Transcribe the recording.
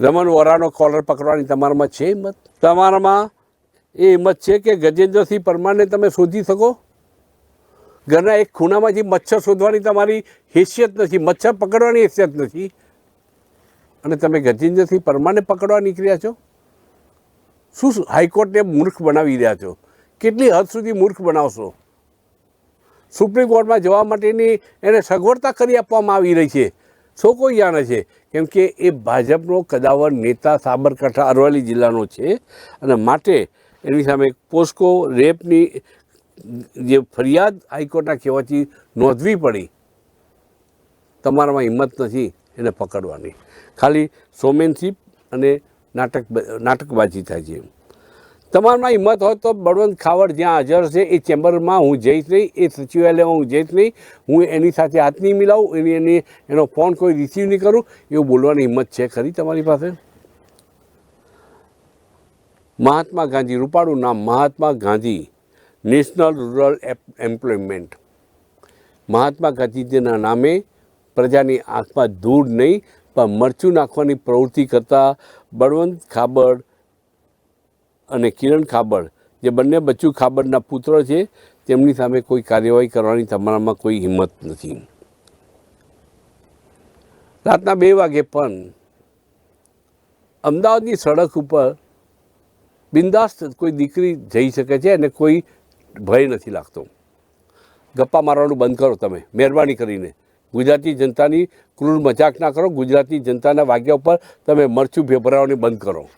રમણ વોરાનો caller પકડવાની તમારામાં છે હિંમત? તમારામાં એ હિંમત છે કે ગજેન્દ્રસિંહ પરમારને તમે શોધી શકો? ઘરના એક ખૂણામાંથી મચ્છર શોધવાની તમારી હેસિયત નથી, મચ્છર પકડવાની હેસિયત નથી. અને તમે ગજેન્દ્રસિંહ પરમારને પકડવા નીકળ્યા છો? શું હાઈકોર્ટને મૂર્ખ બનાવી રહ્યા છો? કેટલી હદ સુધી મૂર્ખ બનાવશો? સુપ્રીમ કોર્ટમાં જવા માટેની એને સગવડતા કરી આપવામાં આવી રહી છે. કોઈ જાણે છે? કેમ કે એ ભાજપનો કદાવર નેતા સાબરકાંઠા, અરવલ્લી જિલ્લાનો છે અને માટે એની સામે પોસ્કો રેપની જે ફરિયાદ હાઈકોર્ટના કહેવાથી નોંધવી પડી. તમારામાં હિંમત નથી એને પકડવાની. ખાલી શોમેનશીપ અને નાટક નાટકબાજી થાય છે તમારામાં હિંમત હોય તો બળવંત ખાવડ જ્યાં હાજર છે, એ ચેમ્બરમાં હું જઈશ નહીં, એ સચિવાલયમાં હું જઈશ નહીં. હું એની સાથે હાથ નહીં મિલાવું, એની એની એનો ફોન કોઈ રિસીવ નહીં કરું. એવું બોલવાની હિંમત છે ખરી તમારી પાસે? મહાત્મા ગાંધી, રૂપાળું નામ Mahatma Gandhi national rural employment Mahatma ગાંધીજીના નામે પ્રજાની આંખમાં દૂર નહીં, પણ મરચું નાખવાની પ્રવૃત્તિ કરતા બળવંત ખાબડ અને કિરણ ખાબડ, જે બંને બચ્ચુ ખાબડના પુત્ર છે, તેમની સામે કોઈ કાર્યવાહી કરવાની તમારામાં કોઈ હિંમત નથી. રાતના બે વાગે પણ અમદાવાદની સડક ઉપર બિંદાસ્ત કોઈ દીકરી જઈ શકે છે અને કોઈ ભય નથી લાગતો. ગપ્પા મારવાનું બંધ કરો તમે, મહેરબાની કરીને. ગુજરાતી જનતાની ક્રૂર મજાક ના કરો, ગુજરાતી જનતાના વાગ્યા ઉપર તમે મરચું ભેભરાવાની બંધ કરો.